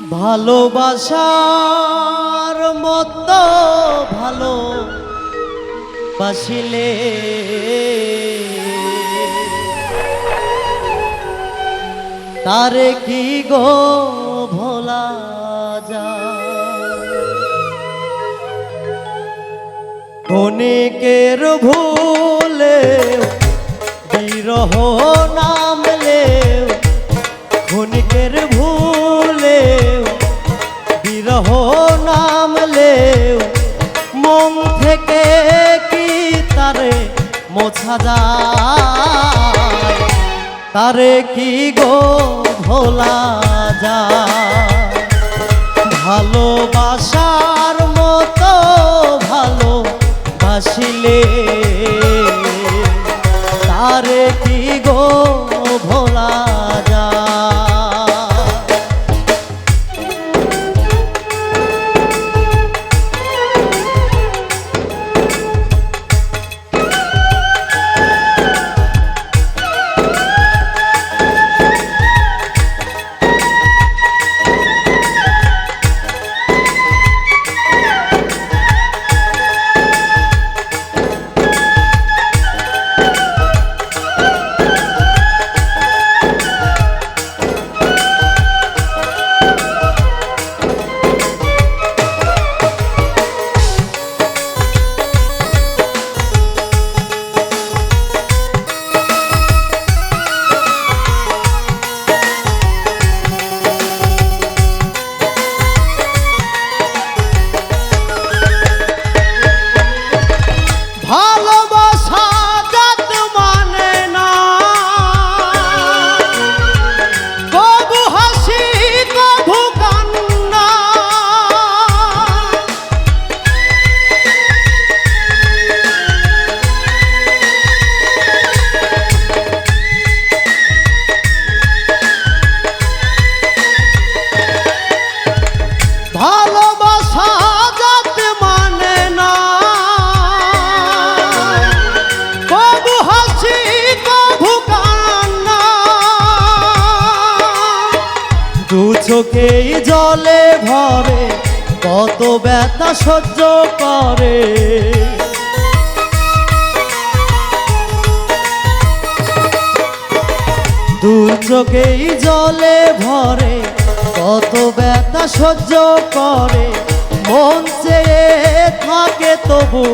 ভালোবাসার মতো ভালো বাসিলে। তারে কি গো ভোলা যায়? ক্ষণিকের ভুলে বিরহ নামলে ক্ষণিকের ভুলে বিরহ নামলে মন থেকে কি তারে মোছা যায়? তারে কি গো ভোলা যায়? ভালোবাসার মতো ভালো বাসিলে চোখেই জলে ভরে, কত ব্যথা সহ্য করে। দু চোখেই জলে ভরে, কত ব্যথা সহ্য করে। মন চেয়ে থাকে তবু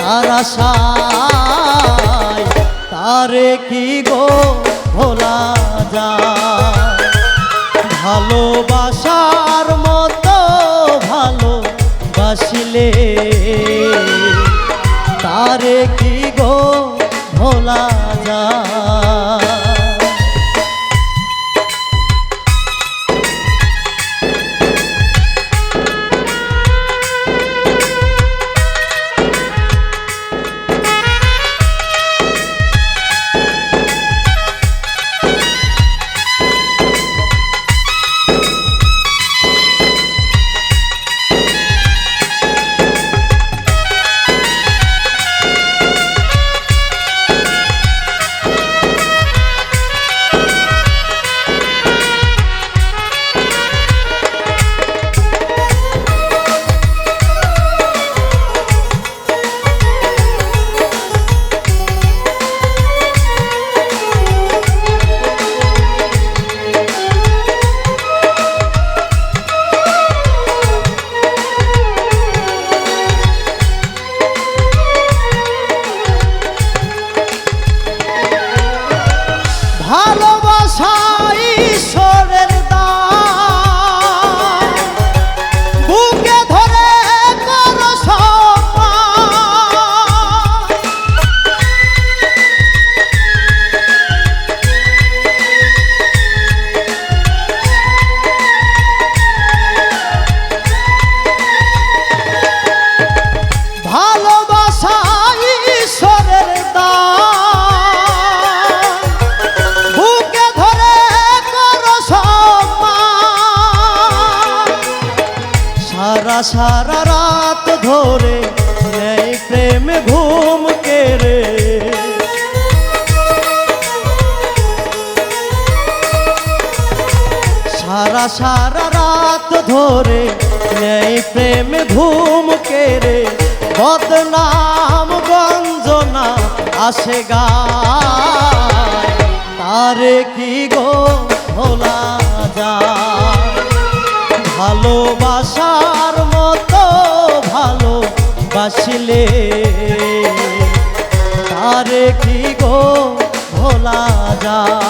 তার আশায়, তারে কি গো ভোলা যায়? ভালোবাসার মতো ভালোবাসিলে। তারে কি Hello! সারা সারা রাত ধরে নেই প্রেম ঘুম কেড়ে। সারা সারা রাত ধরে নেই প্রেম ঘুম কেড়ে। বদনাম গঞ্জনা আসে গা তারে কি গো ভোলা? বাসিলে তারে কি গো ভোলা যায়?